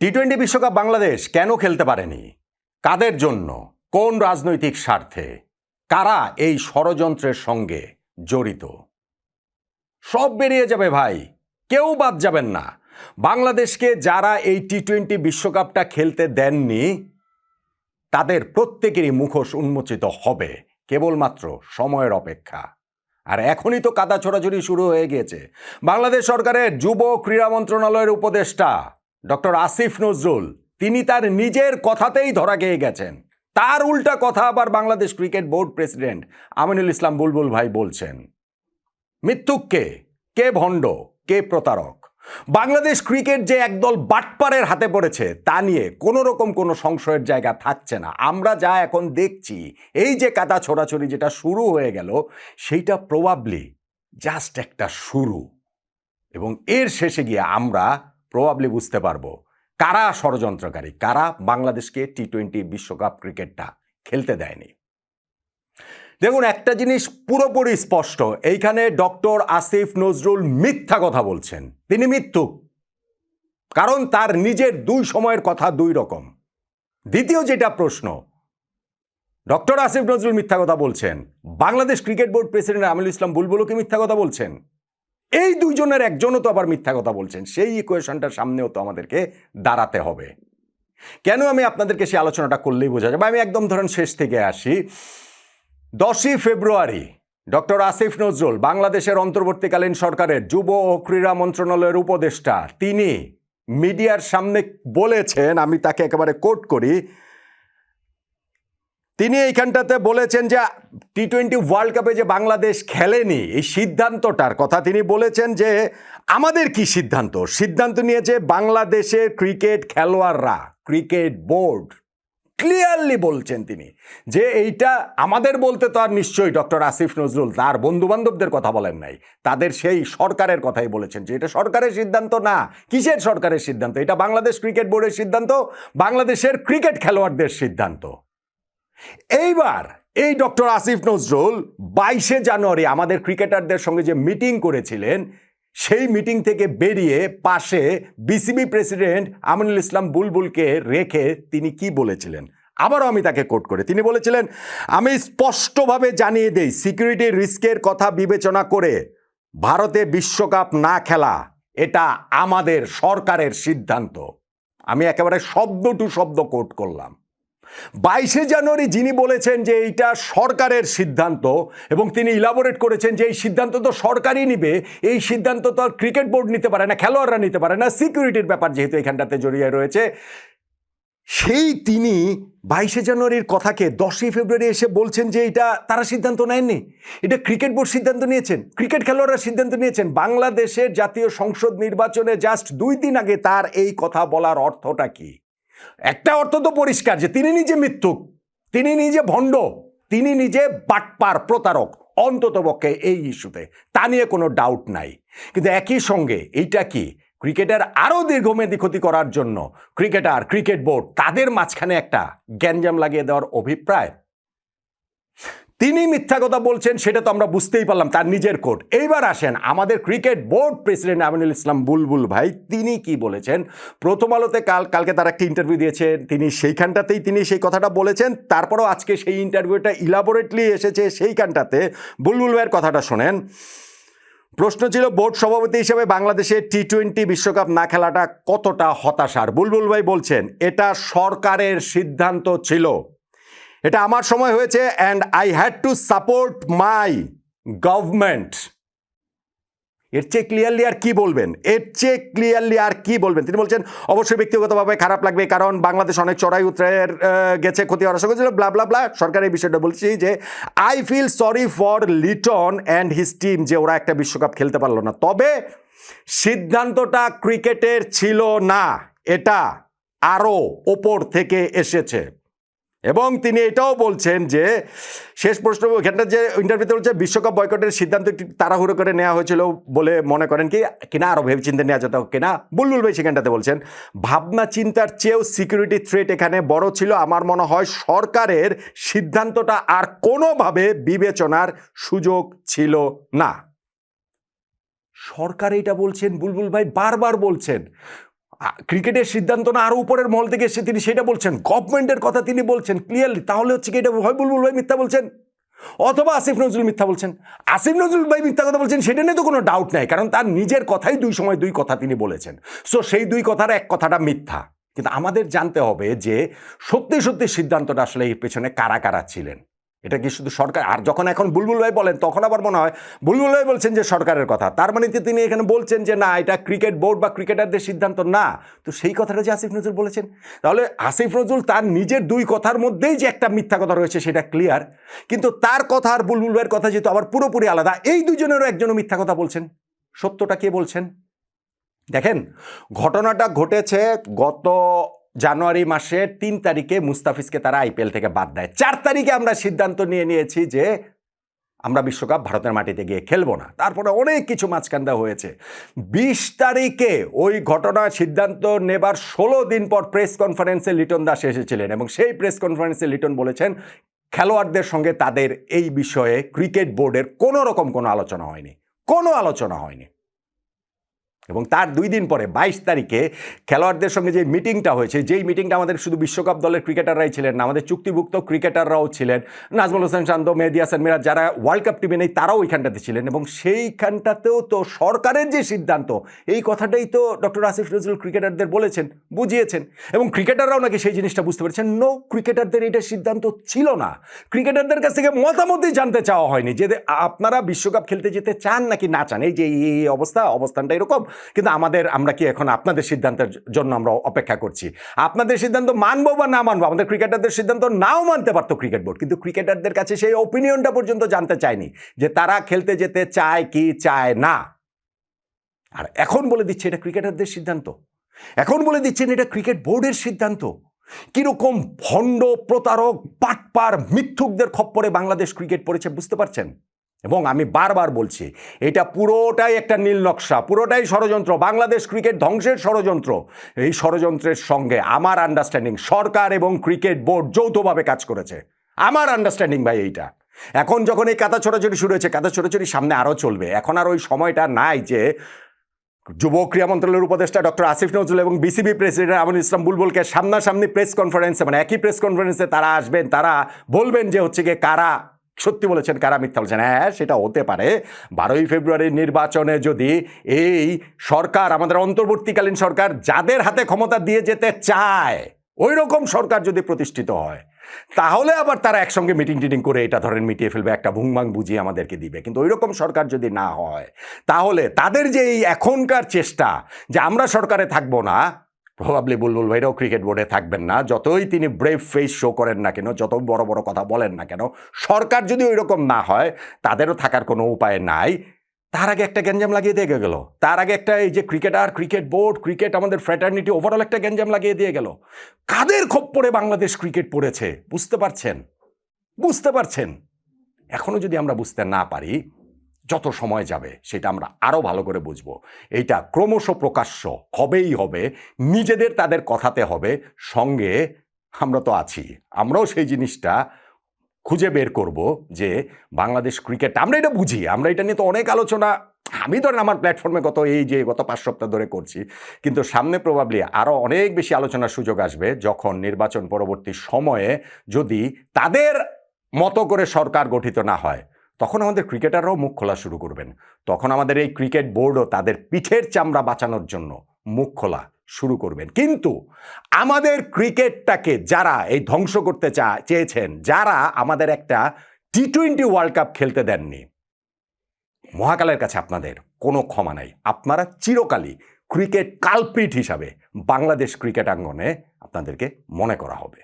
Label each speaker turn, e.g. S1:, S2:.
S1: T twenty বিশ্বকাপ বাংলাদেশ কেন খেলতে পারেনি? কাদের জন্য? কোন রাজনৈতিক স্বার্থে? কারা এই ষড়যন্ত্রের সঙ্গে জড়িত? সব বেরিয়ে যাবে ভাই। কেউ বাদ যাবেন না। বাংলাদেশকে যারা এই টি টোয়েন্টি বিশ্বকাপটা খেলতে দেননি, তাদের প্রত্যেকেরই মুখোশ উন্মোচিত হবে কেবলমাত্র সময়ের অপেক্ষা। আর এখনই তো কাদা ছোড়াছুড়ি শুরু হয়ে গিয়েছে। বাংলাদেশ সরকারের যুব ক্রীড়া মন্ত্রণালয়ের উপদেষ্টা ডক্টর আসিফ নজরুল, তিনি তার নিজের কথাতেই ধরা খেয়ে গেছেন। তার উল্টা কথা আবার Bangladesh cricket board president Aminul Islam Bulbul ভাই বলছেন। মৃত্যুক কে? কে ভণ্ড? কে প্রতারক? বাংলাদেশ ক্রিকেট যে একদল বাটপারের হাতে পড়েছে, তা নিয়ে কোনো রকম কোনো সংশয়ের জায়গা থাকছে না। আমরা যা এখন দেখছি, এই যে কাদা ছোড়াছড়ি যেটা শুরু হয়ে গেল, সেইটা প্রবাবলি জাস্ট একটা শুরু। এবং এর শেষে গিয়ে আমরা প্রবাবলি বুঝতে পারব। কারা ষড়যন্ত্রকারী? কারা বাংলাদেশকে টি টোয়েন্টি বিশ্বকাপ ক্রিকেটটা খেলতে দেয়নি? দেখুন, একটা জিনিস পুরোপুরি স্পষ্ট। এইখানে ডক্টর আসিফ নজরুল মিথ্যা কথা বলছেন। তিনি মিথ্যুক। কারণ তার নিজের দুই সময়ের কথা দুই রকম। দ্বিতীয় যেটা প্রশ্ন, ডক্টর আসিফ নজরুল মিথ্যা কথা বলছেন। Bangladesh cricket board president Aminul Islam বুলবুলও কি মিথ্যা কথা বলছেন। এই দুইজনের একজনও তো আবার মিথ্যা কথা বলছেন। সেই ইকুয়েশনটার সামনেও তো আমাদেরকে দাঁড়াতে হবে। কেন আমি আপনাদেরকে সেই আলোচনাটা করলেই বোঝা যাবে? আমি একদম ধরেন শেষ থেকে আসি। দশই ফেব্রুয়ারি, ডক্টর আসিফ নজরুল, বাংলাদেশের অন্তর্বর্তীকালীন সরকারের যুব ও ক্রীড়া মন্ত্রণালয়ের উপদেষ্টা। তিনি মিডিয়ার সামনে বলেছেন, আমি তাকে একেবারে কোট করি তিনি এইখানটাতে বলেছেন যে টি টোয়েন্টি ওয়ার্ল্ড কাপে যে বাংলাদেশ খেলেনি, এই সিদ্ধান্তটার কথা তিনি বলেছেন যে আমাদের কি সিদ্ধান্ত? সিদ্ধান্ত নিয়েছে বাংলাদেশের ক্রিকেট খেলোয়াড়রা, ক্রিকেট বোর্ড, ক্লিয়ারলি বলছেন তিনি যে এইটা আমাদের বলতে তো আর নিশ্চয়ই ডক্টর আসিফ নজরুল, তার বন্ধু বান্ধবদের কথা বলেন নাই। তাদের সেই সরকারের কথাই বলেছেন যে এটা সরকারের সিদ্ধান্ত না, কিসের সরকারের সিদ্ধান্ত? এটা বাংলাদেশ ক্রিকেট বোর্ডের সিদ্ধান্ত, বাংলাদেশের ক্রিকেট খেলোয়াড়দের সিদ্ধান্ত। এইবার এই ডক্টর আসিফ নজরুল বাইশে জানুয়ারি আমাদের ক্রিকেটারদের সঙ্গে যে মিটিং করেছিলেন, সেই মিটিং থেকে বেরিয়ে পাশে বিসিবি প্রেসিডেন্ট আমিনুল ইসলাম বুলবুলকে রেখে তিনি কি বলেছিলেন? আবারও আমি তাকে কোট করে, তিনি বলেছিলেন, আমি স্পষ্টভাবে জানিয়ে দেই, সিকিউরিটি রিস্কের কথা বিবেচনা করে ভারতে বিশ্বকাপ না খেলা, এটা আমাদের সরকারের সিদ্ধান্ত। আমি একেবারে শব্দ টু শব্দ কোট করলাম। বাইশে জানুয়ারি যিনি বলেছেন যে এইটা সরকারের সিদ্ধান্ত এবং তিনি ইলাবোরেট করেছেন যে এই সিদ্ধান্ত তো সরকারই নিবে, এই সিদ্ধান্ত তো আর ক্রিকেট বোর্ড নিতে পারে না, খেলোয়াড়রা নিতে পারে না, সিকিউরিটির ব্যাপার যেহেতু এখানটাতে জড়িয়ে রয়েছে। সেই তিনি বাইশে জানুয়ারির কথাকে দশই ফেব্রুয়ারি এসে বলছেন যে এটা তারা সিদ্ধান্ত নেননি, এটা ক্রিকেট বোর্ড সিদ্ধান্ত নিয়েছেন, ক্রিকেট খেলোয়াড়রা সিদ্ধান্ত নিয়েছেন, বাংলাদেশের জাতীয় সংসদ নির্বাচনে জাস্ট দুই দিন আগে তার এই কথা বলার অর্থটা কি? একটা অর্থ তো পরিষ্কার যে তিনি নিজে মিথ্যুক, তিনি নিজে ভণ্ড, তিনি নিজে বাটপার, প্রতারক, অন্তত পক্ষে এই ইস্যুতে। তা নিয়ে কোনো ডাউট নাই। কিন্তু একই সঙ্গে এইটা কি? ক্রিকেটার আরও দীর্ঘমেয়াদী ক্ষতি করার জন্য ক্রিকেটার, ক্রিকেট বোর্ড তাদের মাঝখানে একটা গ্যাঞ্জাম লাগিয়ে দেওয়ার অভিপ্রায়? তিনি মিথ্যা কথা বলছেন, সেটা তো আমরা বুঝতেই পারলাম, তার নিজের কোর্ট। এইবার আসেন, আমাদের cricket board president Aminul Islam Bulbul ভাই, তিনি কি বলেছেন? প্রথম আলোতে কাল, কালকে তার একটা ইন্টারভিউ দিয়েছেন, তিনি সেইখানটাতেই তিনি সেই কথাটা বলেছেন, তারপরেও আজকে সেই ইন্টারভিউটা ইলাবোরেটলি এসেছে সেইখানটাতে। বুলবুল ভাইয়ের কথাটা শোনেন, প্রশ্ন ছিল বোর্ড সভাপতি হিসেবে বাংলাদেশের টি টোয়েন্টি বিশ্বকাপ না খেলাটা কতটা হতাশার? বুলবুল ভাই বলছেন, এটা সরকারের সিদ্ধান্ত ছিল। এটা আমার সময় হয়েছে and I had to support my government এর চেয়ে ক্লিয়ারলি আর কি বলবেন? এর চেয়ে ক্লিয়ারলি আর কি বলবেন? তিনি বলছেন, অবশ্যই ব্যক্তিগতভাবে খারাপ লাগবে কারণ বাংলাদেশ অনেক চড়াই উত্তরের গেছে, ক্ষতি হওয়ার আশা করছিল ব্লা ব্লা ব্লা সরকার এই বিষয়টা বলছি যে I feel sorry for Liton and his team যে ওরা একটা বিশ্বকাপ খেলতে পারল না। তবে সিদ্ধান্তটা ক্রিকেটের ছিল না, এটা আরও ওপর থেকে এসেছে। এবং তিনি এটাও বলছেন যে, শেষ প্রশ্ন এখানটা যে ইন্টারভিউতে বলছে, বিশ্বকাপ বয়কটের সিদ্ধান্ত একটু তাড়াহুড়ো করে নেওয়া হয়েছিল বলে মনে করেন কি? কিনা আরও ভেবে চিন্তা নেওয়া যেত, কিনা? বুলবুল ভাই সেখানটাতে বলছেন, ভাবনা চিন্তার চেয়েও সিকিউরিটি থ্রেট এখানে বড় ছিল। আমার মনে হয় সরকারের সিদ্ধান্তটা আর কোনোভাবে বিবেচনার সুযোগ ছিল না। সরকার এটা বলছেন, বুলবুল ভাই বারবার বলছেন। ক্রিকেটের সিদ্ধান্ত না আরও উপরের মহল থেকে এসে তিনি সেটা বলছেন। গভর্নমেন্টের কথা তিনি বলছেন ক্লিয়ারলি তাহলে হচ্ছে কি এটা হয় বুলবুল ভাই মিথ্যা বলছেন? অথবা আসিফ নজরুল মিথ্যা বলছেন। আসিফ নজরুল ভাই মিথ্যা কথা বলছেন, সেটা নিয়ে তো কোনো ডাউট নাই, কারণ তার নিজের কথাই দুই সময় দুই কথা তিনি বলেছেন। সো সেই দুই কথার এক কথাটা মিথ্যা। কিন্তু আমাদের জানতে হবে যে সত্যি সত্যি সিদ্ধান্তটা আসলে এর পেছনে কারা কারা ছিলেন। এটা কি শুধু সরকার? আর যখন এখন বুলবুল ভাই বলেন, তখন আবার মনে হয়, বুলবুল ভাই বলছেন যে সরকারের কথা। তার মানে যে তিনি এখানে বলছেন যে, না, এটা ক্রিকেট বোর্ড বা ক্রিকেটারদের সিদ্ধান্ত না। তো সেই কথাটা যে আসিফ নজরুল বলেছেন? তাহলে আসিফ নজরুল তার নিজের দুই কথার মধ্যেই যে একটা মিথ্যা কথা রয়েছে, সেটা ক্লিয়ার কিন্তু তার কথা আর বুলবুল ভাইয়ের কথা যেহেতু আবার পুরোপুরি আলাদা, এই দুজনেরও একজনও মিথ্যা কথা বলছেন। সত্যটা কে বলছেন? দেখেন, ঘটনাটা ঘটেছে গত জানুয়ারি মাসের তিন তারিখে মুস্তাফিজকে তারা আইপিএল থেকে বাদ দেয়। চার তারিখে আমরা সিদ্ধান্ত নিয়ে নিয়েছি যে আমরা বিশ্বকাপ ভারতের মাটিতে গিয়ে খেলব না। তারপরে অনেক কিছু মাঝখান্দা হয়েছে। বিশ তারিখে ওই ঘটনার সিদ্ধান্ত নেবার ষোলো দিন পর প্রেস কনফারেন্সে লিটন দাস এসেছিলেন এবং সেই প্রেস কনফারেন্সে লিটন বলেছেন, খেলোয়াড়দের সঙ্গে তাদের এই বিষয়ে ক্রিকেট বোর্ডের কোনো রকম কোনো আলোচনা হয়নি। কোনো আলোচনা হয়নি। এবং তার দুই দিন পরে বাইশ তারিখে খেলোয়াড়দের সঙ্গে যে মিটিংটা হয়েছে, যেই মিটিংটা আমাদের শুধু বিশ্বকাপ দলের ক্রিকেটাররাই ছিলেন না, আমাদের চুক্তিভুক্ত ক্রিকেটাররাও ছিলেন, নাজমুল হোসেন শান্ত, মেহেদি হাসান মিরাজ যারা ওয়ার্ল্ড কাপ টিমে নেই, তারাও ওইখানটাতে ছিলেন এবং সেইখানটাতেও তো সরকারের যে সিদ্ধান্ত, এই কথাটাই তো ডক্টর আসিফ নজরুল ক্রিকেটারদের বলেছেন, বুঝিয়েছেন এবং ক্রিকেটাররাও নাকি সেই জিনিসটা বুঝতে পেরেছেন। নো ক্রিকেটারদের এটা সিদ্ধান্ত ছিল না। ক্রিকেটারদের কাছ থেকে মতামতই জানতে চাওয়া হয়নি যে আপনারা বিশ্বকাপ খেলতে যেতে চান নাকি না চান? এই যে এই অবস্থা, অবস্থানটা এরকম কিন্তু আমাদের, আমরা কি এখন আপনাদের সিদ্ধান্তের জন্য আমরা অপেক্ষা করছি? আপনাদের সিদ্ধান্ত মানবো বা না মানবো? আমাদের ক্রিকেটারদের সিদ্ধান্ত নাও মানতে পারতো ক্রিকেট বোর্ড। কিন্তু ক্রিকেটারদের কাছে সেই ওপিনিয়নটা পর্যন্ত জানতে চায়নি যে তারা খেলতে যেতে চায় কি চায় না। আর এখন বলে দিচ্ছে এটা ক্রিকেটারদের সিদ্ধান্ত। এখন বলে দিচ্ছেন এটা ক্রিকেট বোর্ডের সিদ্ধান্ত। কীরকম ভণ্ড প্রতারক পাটপার মিথ্যুকদের খপ্পরে বাংলাদেশ ক্রিকেট পড়েছে বুঝতে পারছেন? এবং আমি বারবার বলছি, এটা পুরোটাই একটা নীল নকশা, পুরোটাই ষড়যন্ত্র। বাংলাদেশ ক্রিকেট ধ্বংসের ষড়যন্ত্র। এই ষড়যন্ত্রের সঙ্গে আমার আন্ডারস্ট্যান্ডিং সরকার এবং ক্রিকেট বোর্ড যৌথভাবে কাজ করেছে। আমার আন্ডারস্ট্যান্ডিং ভাই এইটা। এখন যখন এই কাদা ছোড়াছড়ি শুরু হয়েছে, কাদা ছোড়াছড়ি সামনে আরও চলবে। এখন আর ওই সময়টা নাই যে যুব ক্রীড়া মন্ত্রণালয়ের উপদেষ্টা ডক্টর আসিফ নজরুল এবং বিসিবি প্রেসিডেন্ট আমিনুল ইসলাম বুলবুলকে সামনাসামনি প্রেস কনফারেন্সে মানে একই প্রেস কনফারেন্সে তারা আসবেন, তারা বলবেন যে হচ্ছে গিয়ে কারা সত্যি বলেছেন, কারা মিথ্যা বলেছেন? হ্যাঁ সেটা হতে পারে। বারোই ফেব্রুয়ারির নির্বাচনে যদি এই সরকার, আমাদের অন্তর্বর্তীকালীন সরকার যাদের হাতে ক্ষমতা দিয়ে যেতে চায় ওই রকম সরকার যদি প্রতিষ্ঠিত হয়, তাহলে আবার তারা একসঙ্গে মিটিং টিটিং করে এটা ধরেন মিটিয়ে ফেলবে, একটা ভুংভাং বুঝিয়ে আমাদেরকে দিবে। কিন্তু ওই রকম সরকার যদি না হয়, তাহলে তাদের যে এই এখনকার চেষ্টা যে আমরা সরকারে থাকব না প্রবাবলি বুলবুল ভাইরাও ক্রিকেট বোর্ডে থাকবেন না। যতই তিনি ব্রেভ ফেস শো করেন না কেন, যত বড় বড় কথা বলেন না কেন, সরকার যদি ওই রকম না হয়, তাদেরও থাকার কোনো উপায় নাই। তার আগে একটা গ্যাঞ্জাম লাগিয়ে দিয়ে গেল। তার আগে একটা এই যে ক্রিকেটার, ক্রিকেট বোর্ড, ক্রিকেট আমাদের ফ্র্যাটার্নিটি ওভারঅল একটা গ্যাঞ্জাম লাগিয়ে দিয়ে গেল। কাদের খপ্পরে বাংলাদেশ ক্রিকেট পড়েছে? বুঝতে পারছেন? বুঝতে পারছেন? এখনও যদি আমরা বুঝতে না পারি যত সময় যাবে সেটা আমরা আরও ভালো করে বুঝব। এইটা ক্রমশ প্রকাশ্য, হবেই হবে, নিজেদের তাদের কথাতে হবে, সঙ্গে আমরা তো আছি। আমরাও সেই জিনিসটা খুঁজে বের করব যে বাংলাদেশ ক্রিকেট, আমরা এটা বুঝি, আমরা এটা নিয়ে তো অনেক আলোচনা, আমি ধরেন আমার প্ল্যাটফর্মে গত এই যে গত পাঁচ সপ্তাহ ধরে করছি, কিন্তু সামনে প্রবাবলি আরও অনেক বেশি আলোচনার সুযোগ আসবে যখন নির্বাচন পরবর্তী সময়ে যদি তাদের মতো করে সরকার গঠিত না হয়। তখন আমাদের ক্রিকেটাররাও মুখ খোলা শুরু করবেন। তখন আমাদের এই ক্রিকেট বোর্ডও তাদের পিঠের চামড়া বাঁচানোর জন্য মুখ খোলা শুরু করবেন। কিন্তু আমাদের ক্রিকেটটাকে যারা এই ধ্বংস করতে চা, চেয়েছেন, যারা আমাদের একটা টি টোয়েন্টি ওয়ার্ল্ড কাপ খেলতে দেননি, মহাকালের কাছে আপনাদের কোনো ক্ষমা নাই। আপনারা চিরকালই ক্রিকেট কালপ্রিট হিসাবে বাংলাদেশ ক্রিকেট আঙ্গনে আপনাদেরকে মনে করা হবে।